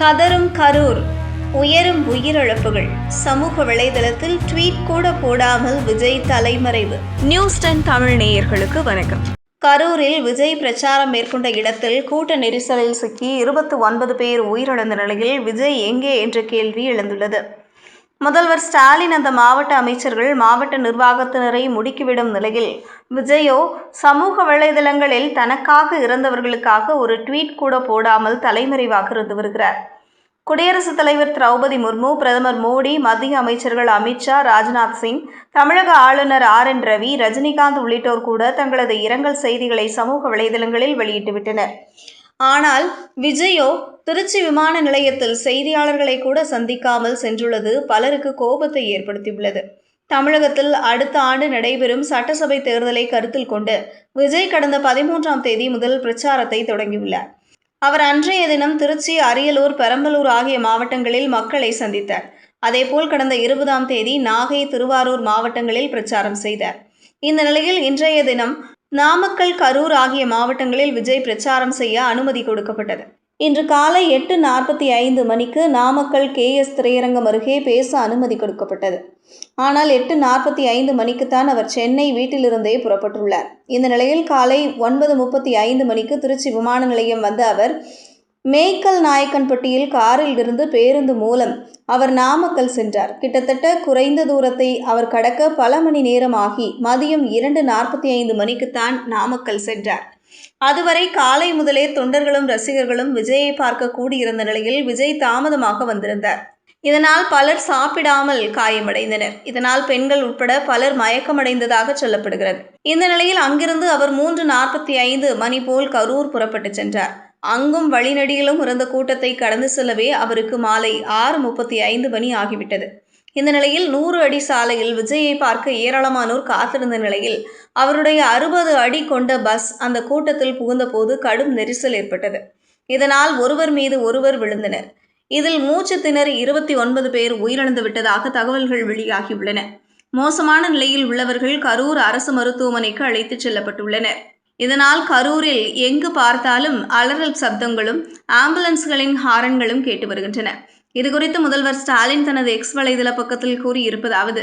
கதரும் கரூர். உயரும் உயிரிழப்புகள். சமூக வலைதளத்தில் ட்வீட் கூட போடாமல் விஜய் தலைமறைவு. நியூஸ் டென் தமிழ் நேயர்களுக்கு வணக்கம். கரூரில் விஜய் பிரச்சாரம் மேற்கொண்ட இடத்தில் கூட்ட நெரிசலில் சிக்கி இருபத்தி ஒன்பது பேர் உயிரிழந்த நிலையில் விஜய் எங்கே என்ற கேள்வி எழுந்துள்ளது. முதல்வர் ஸ்டாலின் அந்த மாவட்ட அமைச்சர்கள் மாவட்ட நிர்வாகத்தினரை முடுக்கிவிடும் நிலையில் விஜயோ சமூக வலைதளங்களில் தனக்காக இறந்தவர்களுக்காக ஒரு ட்வீட் கூட போடாமல் தலைமறைவாக இருந்து வருகிறார். குடியரசுத் தலைவர் திரௌபதி முர்மு பிரதமர் மோடி மத்திய அமைச்சர்கள் அமித்ஷா ராஜ்நாத் சிங் தமிழக ஆளுநர் ஆர் என் ரவி ரஜினிகாந்த் உள்ளிட்டோர் கூட தங்களது இரங்கல் செய்திகளை சமூக வலைதளங்களில் வெளியிட்டுவிட்டனர். ஆனால் விஜயோ திருச்சி விமான நிலையத்தில் செய்தியாளர்களை கூட சந்திக்காமல் சென்றுள்ளது பலருக்கு கோபத்தை ஏற்படுத்தியுள்ளது. தமிழகத்தில் அடுத்த ஆண்டு நடைபெறும் சட்டசபை தேர்தலை கருத்தில் கொண்டு விஜய் கடந்த பதிமூன்றாம் தேதி முதல் பிரச்சாரத்தை தொடங்கியுள்ளார். அவர் அன்றைய தினம் திருச்சி அரியலூர் பெரம்பலூர் ஆகிய மாவட்டங்களில் மக்களை சந்தித்தார். அதேபோல் கடந்த இருபதாம் தேதி நாகை திருவாரூர் மாவட்டங்களில் பிரச்சாரம் செய்தார். இந்த நிலையில் இன்றைய தினம் நாமக்கல் கரூர் ஆகிய மாவட்டங்களில் விஜய் பிரச்சாரம் செய்ய அனுமதி கொடுக்கப்பட்டது. இன்று காலை எட்டு நாற்பத்தி ஐந்து மணிக்கு நாமக்கல் கேஎஸ் திரையரங்கம் அருகே பேச அனுமதி கொடுக்கப்பட்டது. ஆனால் எட்டு நாற்பத்தி ஐந்து மணிக்குத்தான் அவர் சென்னை வீட்டிலிருந்தே புறப்பட்டுள்ளார். இந்த நிலையில் காலை ஒன்பது முப்பத்தி ஐந்து மணிக்கு திருச்சி விமான நிலையம் வந்த அவர் மேய்க்கல் நாயக்கன்பட்டியில் காரில் இருந்து பேருந்து மூலம் அவர் நாமக்கல் சென்றார். கிட்டத்தட்ட குறைந்த தூரத்தை அவர் கடக்க பல மணி நேரமாகி மதியம் இரண்டு நாற்பத்தி ஐந்து மணிக்குத்தான் நாமக்கல் சென்றார். அதுவரை காலை முதலே தொண்டர்களும் ரசிகர்களும் விஜயை பார்க்க கூடியிருந்த நிலையில் விஜய் தாமதமாக வந்திருந்தார். இதனால் பலர் சாப்பிடாமல் காயமடைந்தனர். இதனால் பெண்கள் உட்பட பலர் மயக்கமடைந்ததாக சொல்லப்படுகிறது. இந்த நிலையில் அங்கிருந்து அவர் மூன்று நாற்பத்தி ஐந்து மணி போல் கரூர் புறப்பட்டு சென்றார். அங்கும் வழிநடியிலும் இருந்த கூட்டத்தை கடந்து செல்லவே அவருக்கு மாலை ஆறு முப்பத்தி ஐந்து மணி ஆகிவிட்டது. இந்த நிலையில் நூறு அடி சாலையில் விஜயை பார்க்க ஏராளமானோர் காத்திருந்த நிலையில் அவருடைய அறுபது அடி கொண்ட பஸ் அந்த கூட்டத்தில் புகுந்தபோது கடும் நெரிசல் ஏற்பட்டது. இதனால் ஒருவர் மீது ஒருவர் விழுந்தனர். இதில் மூச்சு திணறி இருபத்தி ஒன்பது பேர் உயிரிழந்து விட்டதாக தகவல்கள் வெளியாகியுள்ளன. மோசமான நிலையில் உள்ளவர்கள் கரூர் அரசு மருத்துவமனைக்கு அழைத்துச் செல்லப்பட்டுள்ளனர். இதனால் கரூரில் எங்கு பார்த்தாலும் அலறல் சப்தங்களும் ஆம்புலன்ஸ்களின் ஹாரன்களும் கேட்டு வருகின்றன. இதுகுறித்து முதல்வர் ஸ்டாலின் தனது எக்ஸ் வலைதள பக்கத்தில் கூறியிருப்பதாவது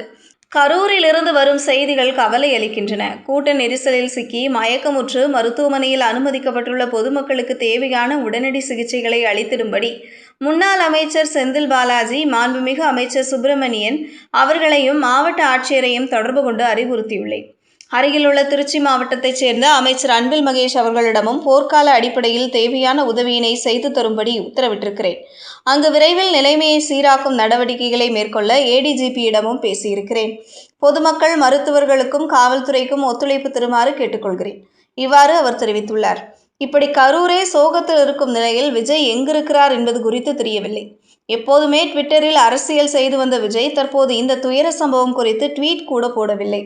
கரூரிலிருந்து வரும் செய்திகள் கவலை அளிக்கின்றன. கூட்ட நெரிசலில் சிக்கி மயக்கமுற்று மருத்துவமனையில் அனுமதிக்கப்பட்டுள்ள பொதுமக்களுக்கு தேவையான உடனடி சிகிச்சைகளை அளித்திடும்படி முன்னாள் அமைச்சர் செந்தில் பாலாஜி மாண்புமிகு அமைச்சர் சுப்பிரமணியன் அவர்களையும் மாவட்ட ஆட்சியரையும் தொடர்பு கொண்டு அறிவுறுத்தியுள்ளேன். அருகிலுள்ள திருச்சி மாவட்டத்தைச் சேர்ந்த அமைச்சர் அன்பில் மகேஷ் அவர்களிடமும் போர்க்கால அடிப்படையில் தேவையான உதவியினை செய்து தரும்படி உத்தரவிட்டிருக்கிறேன். அங்கு விரைவில் நிலைமையை சீராக்கும் நடவடிக்கைகளை மேற்கொள்ள ஏடிஜிபியிடமும் பேசியிருக்கிறேன். பொதுமக்கள் மருத்துவர்களுக்கும் காவல்துறைக்கும் ஒத்துழைப்பு தருமாறு கேட்டுக்கொள்கிறேன். இவ்வாறு அவர் தெரிவித்துள்ளார். இப்படி கரூரே சோகத்தில் இருக்கும் நிலையில் விஜய் எங்கிருக்கிறார் என்பது குறித்து தெரியவில்லை. எப்போதுமே ட்விட்டரில் அரசியல் செய்து வந்த விஜய் தற்போது இந்த துயர சம்பவம் குறித்து ட்வீட் கூட போடவில்லை.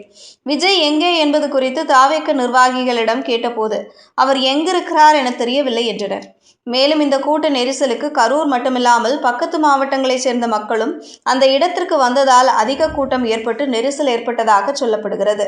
விஜய் எங்கே என்பது குறித்து தாவேக்க நிர்வாகிகளிடம் கேட்டபோது அவர் எங்கிருக்கிறார் என தெரியவில்லை என்றனர். மேலும் இந்த கூட்ட நெரிசலுக்கு கரூர் மட்டுமில்லாமல் பக்கத்து மாவட்டங்களைச் சேர்ந்த மக்களும் அந்த இடத்திற்கு வந்ததால் அதிக கூட்டம் ஏற்பட்டு நெரிசல் ஏற்பட்டதாக சொல்லப்படுகிறது.